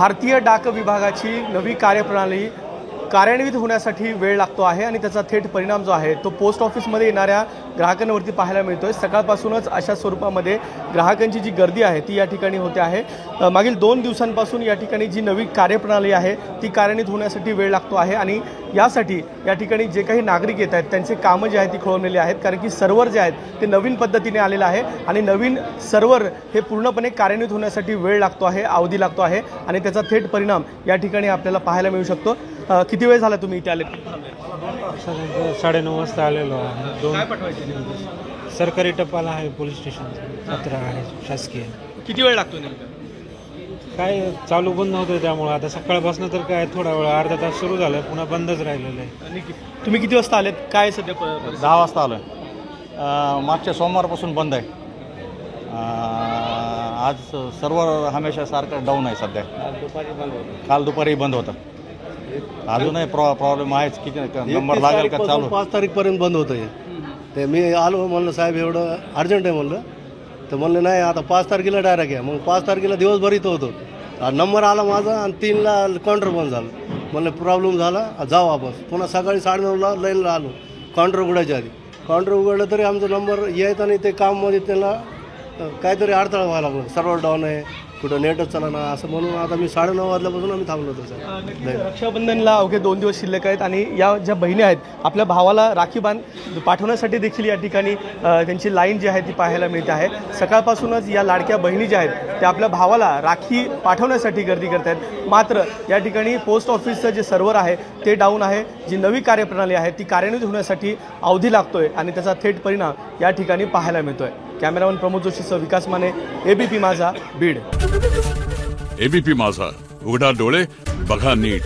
भारतीय डाक विभागाची नवी कार्यप्रणाली कार्यान्वित होण्यासाठी वेळ लागतो आहे आणि त्याचा थेट परिणाम जो आहे तो पोस्ट ऑफिसमध्ये येणाऱ्या ग्राहकांवरती पाहायला मिळतो आहे सकाळपासूनच अशा स्वरूपामध्ये ग्राहकांची जी गर्दी आहे ती या ठिकाणी होते आहे. मागील दोन दिवसांपासून या ठिकाणी जी नवी कार्यप्रणाली आहे ती कार्यान्वित होण्यासाठी वेळ लागतो आहे आणि यासाठी या ठिकाणी जे काही नागरिक येत आहेत त्यांचे कामं जे आहेत ती खोळवलेली आहेत कारण की सर्व्हर जे आहेत ते नवीन पद्धतीने आलेलं आहे आणि नवीन सर्व्हर हे पूर्णपणे कार्यान्वित होण्यासाठी वेळ लागतो आहे अवधी लागतो आहे आणि त्याचा थेट परिणाम या ठिकाणी आपल्याला पाहायला मिळू शकतो. किती वेळ झाला तुम्ही इथे आले? साडेनऊ वाजता आलेलो आहे. दोन सरकारी टपाल आहे पोलीस स्टेशन पत्र आहे शासकीय. किती वेळ लागतो नेमका? काय चालू बंद नव्हतं त्यामुळं. आता सकाळपासून तर काय थोडा वेळ अर्धा तास सुरू झालं पुन्हा बंदच राहिलेलं आहे. आणि कि- तुम्ही किती वाजता आलेत? काय सध्या प- परिस्थिती? दहा वाजता आलो आहे मागच्या सोमवारपासून बंद आहे. अं, आज सर्व हमेशा सारखं डाऊन आहे सध्या. काल दुपारी बंद होतं. अजूनही प्रॉ प्रॉब्लेम आहेच किती नंबर लागेल का चालू? पाच तारीखपर्यंत बंद होतं हे. ते मी आलो म्हणलं साहेब एवढं अर्जंट आहे म्हणलं. तर म्हणलं नाही आता पाच तारखेला डायरेक्ट आहे मग पाच तारखेला दिवसभर इथं होतो. नंबर आला माझा आणि तीनला काउंटर बंद झालं. म्हणलं प्रॉब्लेम झाला जाऊ वापस पुन्हा सकाळी साडेनऊला लाईनला आलो. काउंटर उघडायच्या आधी. काउंटर उघडलं तरी आमचा नंबर येत आणि ते काममध्ये त्याला काहीतरी अडथळा व्हायला लागला. सर्वर डाऊन आहे. कुठं नेटच चालना असं म्हणून आता मी साडेनऊ वाजल्यापासून आम्ही थांबलो होतो सर. रक्षाबंधनला अवघे दोन दिवस शिल्लक आहेत आणि या ज्या बहिणी आहेत आपल्या भावाला राखी बांध पाठवण्यासाठी देखील या ठिकाणी त्यांची लाईन जी आहे ती पाहायला मिळते आहे. सकाळपासूनच या लाडक्या बहिणी ज्या आहेत त्या आपल्या भावाला राखी पाठवण्यासाठी गर्दी करत आहेत. मात्र या ठिकाणी पोस्ट ऑफिसचं जे सर्व्हर आहे ते डाऊन आहे. जी नवी कार्यप्रणाली आहे ती कार्यान्वित होण्यासाठी अवधी लागतोय आणि त्याचा थेट परिणाम या ठिकाणी पाहायला मिळतोय. कॅमेरामन प्रमोद जोशीसह विकास माने एबीपी माझा बीड. एबीपी माझा. उघडा डोळे बघा नीट.